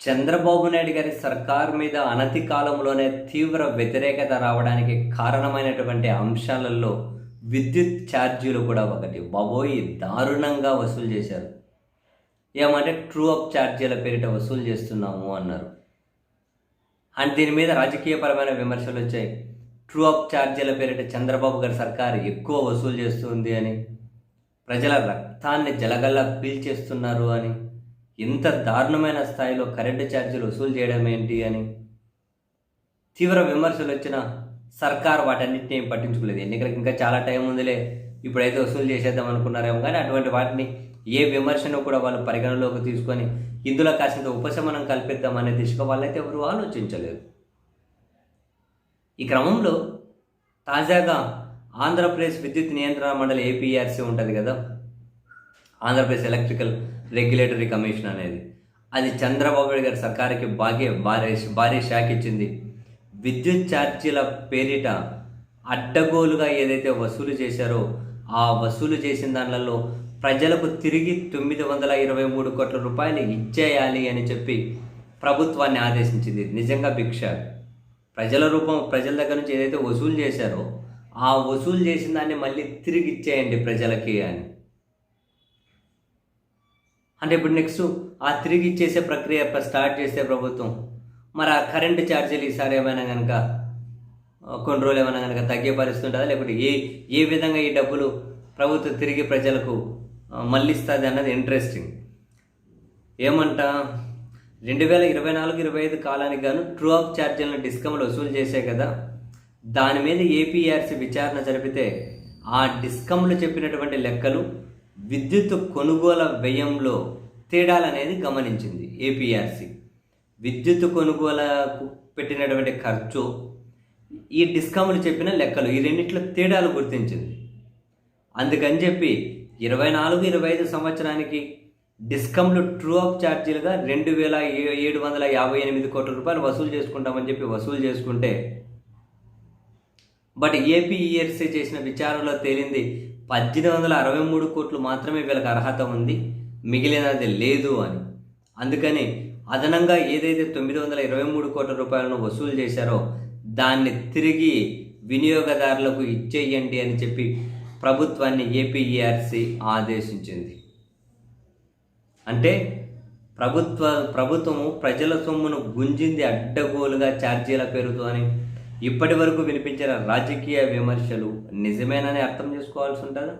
చంద్రబాబు నాయుడు గారి సర్కార్ మీద అనతి కాలంలోనే తీవ్ర వ్యతిరేకత రావడానికి కారణమైనటువంటి అంశాలలో విద్యుత్ ఛార్జీలు కూడా ఒకటి. బాబోయి దారుణంగా వసూలు చేశారు. ఏమంటే ట్రూ అప్ ఛార్జీల పేరిట వసూలు చేస్తున్నాము అన్నారు. అండ్ దీని మీద రాజకీయపరమైన విమర్శలు వచ్చాయి. ట్రూ అప్ ఛార్జీల పేరిట చంద్రబాబు గారి సర్కార్ ఎక్కువ వసూలు చేస్తుంది అని ప్రజల రక్తాన్ని జలగల్లా పీల్చేస్తున్నారు అని. ఇంత దారుణమైన స్థాయిలో కరెంటు ఛార్జీలు వసూలు చేయడం ఏంటి అని తీవ్ర విమర్శలు వచ్చిన సర్కార్ వాటన్నిటిని ఏం పట్టించుకోలేదు. ఎన్నికలకు ఇంకా చాలా టైం ఉందిలే. ఇప్పుడైతే వసూలు చేసేద్దాం అనుకున్నారేమో కానీ అటువంటి వాటిని ఏ విమర్శను కూడా వాళ్ళు పరిగణలోకి తీసుకొని ఇందులో కాసింత ఉపశమనం కల్పిద్దాం అనే దిశగా వాళ్ళైతే ఎవరు ఆలోచించలేదు. ఈ క్రమంలో తాజాగా ఆంధ్రప్రదేశ్ విద్యుత్ నియంత్రణ మండలి ఏపీఆర్సీ ఉంటుంది కదా ఆంధ్రప్రదేశ్ ఎలక్ట్రికల్ రెగ్యులేటరీ కమిషన్ అనేది. అది చంద్రబాబు నాయుడు గారి సర్కారుకి బాగా భారీ భారీ షాక్ ఇచ్చింది. విద్యుత్ ఛార్జీల పేరిట అడ్డగోలుగా ఏదైతే వసూలు చేశారో ఆ వసూలు చేసిన దానిలలో ప్రజలకు తిరిగి తొమ్మిది వందల ఇరవై మూడు కోట్ల రూపాయలు ఇచ్చేయాలి అని చెప్పి ప్రభుత్వాన్ని ఆదేశించింది. నిజంగా భిక్ష ప్రజల రూపం ప్రజల దగ్గర నుంచి ఏదైతే వసూలు చేశారో ఆ వసూలు చేసిన దాన్ని మళ్ళీ తిరిగి ఇచ్చేయండి ప్రజలకి అని. అంటే ఇప్పుడు నెక్స్ట్ ఆ తిరిగి ఇచ్చేసే ప్రక్రియ స్టార్ట్ చేసే ప్రభుత్వం? మరి ఆ కరెంటు ఛార్జీలు ఈసారి ఏమైనా కనుక కొన్ని రోజులు ఏమైనా కనుక తగ్గే పరిస్థితి ఉంటుందా? లేకపోతే ఏ ఏ విధంగా ఈ డబ్బులు ప్రభుత్వం తిరిగి ప్రజలకు మళ్ళిస్తుంది అన్నది ఇంట్రెస్టింగ్ ఏమంట? రెండు వేల ఇరవై నాలుగు ఇరవై ఐదు కాలానికి గాను ట్రూ అప్ ఛార్జీలను డిస్కౌంట్ వసూలు చేసే కదా దాని మీద ఏపీఆర్సీ విచారణ జరిపితే ఆ డిస్కమ్లు చెప్పినటువంటి లెక్కలు విద్యుత్ కొనుగోల వ్యయంలో తేడాలనేది గమనించింది ఏపీఆర్సి. విద్యుత్ కొనుగోలకు పెట్టినటువంటి ఖర్చు ఈ డిస్కౌంట్ చెప్పిన లెక్కలు ఈ రెండిట్లో తేడాలు గుర్తించింది. అందుకని చెప్పి ఇరవై నాలుగు ఇరవై ఐదు సంవత్సరానికి డిస్కౌంట్లు ట్రూ అప్ ఛార్జీలుగా రెండు వేల ఏడు వందల యాభై ఎనిమిది కోట్ల రూపాయలు వసూలు చేసుకుంటామని చెప్పి వసూలు చేసుకుంటే బట్ ఏపీఈఆర్సీ చేసిన విచారణలో తేలింది పద్దెనిమిది వందల అరవై మూడు కోట్లు మాత్రమే వీళ్ళకి అర్హత ఉంది మిగిలినది లేదు అని. అందుకని అదనంగా ఏదైతే తొమ్మిది వందల ఇరవై మూడు కోట్ల రూపాయలను వసూలు చేశారో దాన్ని తిరిగి వినియోగదారులకు ఇచ్చేయండి అని చెప్పి ప్రభుత్వాన్ని ఏపీఈఆర్సీ ఆదేశించింది. అంటే ప్రభుత్వ ప్రభుత్వము ప్రజల సొమ్మును గుంజింది అడ్డగోలుగా ఛార్జీల పేరుతో అని ఇప్పటి వరకు వినిపించిన రాజకీయ విమర్శలు నిజమేనని అర్థం చేసుకోవాల్సి ఉంటుందా?